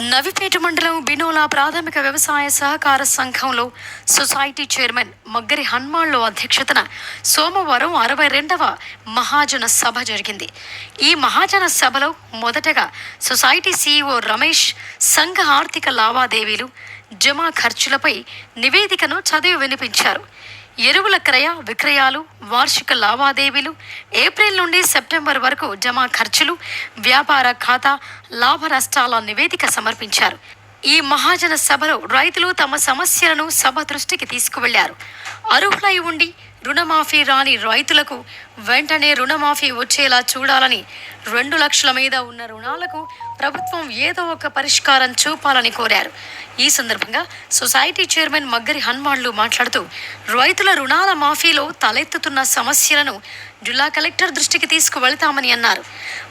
నవిపేట మండలం బినోలా ప్రాథమిక వ్యవసాయ సహకార సంఘంలో సొసైటీ చైర్మన్ మగ్గరి హన్మాళ్ళు అధ్యక్షతన సోమవారం అరవై రెండవ మహాజన సభ జరిగింది. ఈ మహాజన సభలో మొదటగా సొసైటీ సీఈఓ రమేష్ సంఘ ఆర్థిక లావాదేవీలు జమా ఖర్చులపై నివేదికను చదివి వినిపించారు. ఎరువుల క్రయ విక్రయాలు వార్షిక లావాదేవీలు ఏప్రిల్ నుండి సెప్టెంబర్ వరకు జమా ఖర్చులు వ్యాపార ఖాతా లాభ నష్టాల నివేదిక సమర్పించారు. ఈ మహాజన సభలో రైతులు తమ సమస్యలను సభ దృష్టికి తీసుకువెళ్ళారు. అర్హులై ఉండి రుణమాఫీ రాని రైతులకు వెంటనే రుణమాఫీ వచ్చేలా చూడాలని రెండు లక్షల మీద ఉన్న రుణాలకు ప్రభుత్వం ఏదో ఒక పరిష్కారం చూపాలని కోరారు. ఈ సందర్భంగా సొసైటీ చైర్మన్ మగ్గరి హన్మాన్లు మాట్లాడుతూ రైతుల రుణాల మాఫీలో తలెత్తుతున్న సమస్యలను జిల్లా కలెక్టర్ దృష్టికి తీసుకువెళ్తామని అన్నారు.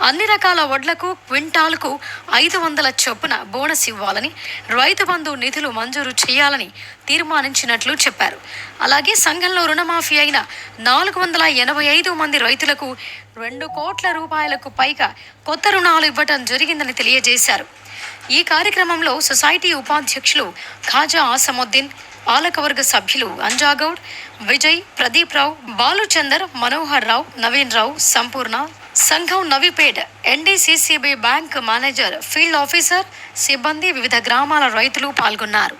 అన్ని రకాల వడ్లకు క్వింటాల్కు ఐదు వందల చొప్పున బోనస్ ఇవ్వాలని రైతు బంధు నిధులు మంజూరు చేయాలని తీర్మానించినట్లు చెప్పారు. అలాగే సంఘంలో రుణమాఫీ అయిన నాలుగు వందల ఎనభై ఐదు మంది రైతులకు రెండు కోట్ల రూపాయలకు పైగా కొత్త రుణాలు ఇవ్వటం జరిగిందని తెలియజేశారు. ఈ కార్యక్రమంలో సొసైటీ ఉపాధ్యక్షులు ఖాజా ఆసముద్దీన్ పాలకవర్గ సభ్యులు అంజాగౌడ్ విజయ్ ప్రదీప్ రావు బాలుచందర్ మనోహర్ రావు నవీన్ రావు సంపూర్ణ సంఘం Navipet NDCCB bank manager field officer సిబ్బంది వివిధ గ్రామాల రైతులు పాల్గొన్నారు.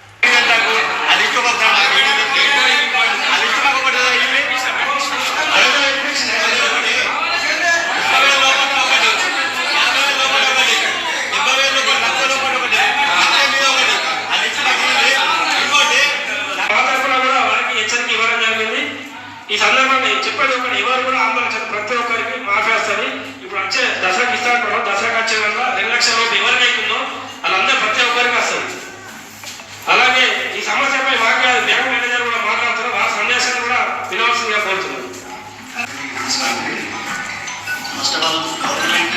సందర్భంగా చెప్పేది ఒకటి ఎవరు కూడా ఆందోళన ప్రతి ఒక్కరికి మాఫేస్తుంది ఇప్పుడు వచ్చే దసరాకి ఇస్తాను దసరాకి వచ్చే వల్ల రెండు లక్షల లోపు ఎవరికైతుందో వాళ్ళందరూ ప్రతి ఒక్కరికి వస్తుంది అలాగే ఈ సమస్యపై మాకే బ్యాంక్ మేనేజర్ కూడా మాట్లాడుతున్నారు. వారి సందేశాన్ని కూడా వినవలసిందిగా కోరుతున్నాను. First of all government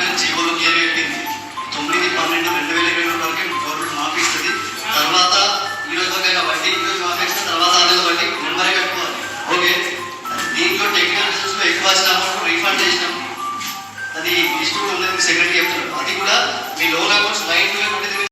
secretary చెప్తున్నారు. అది కూడా మీ లోన్ అకౌంట్స్ మైండ్ టు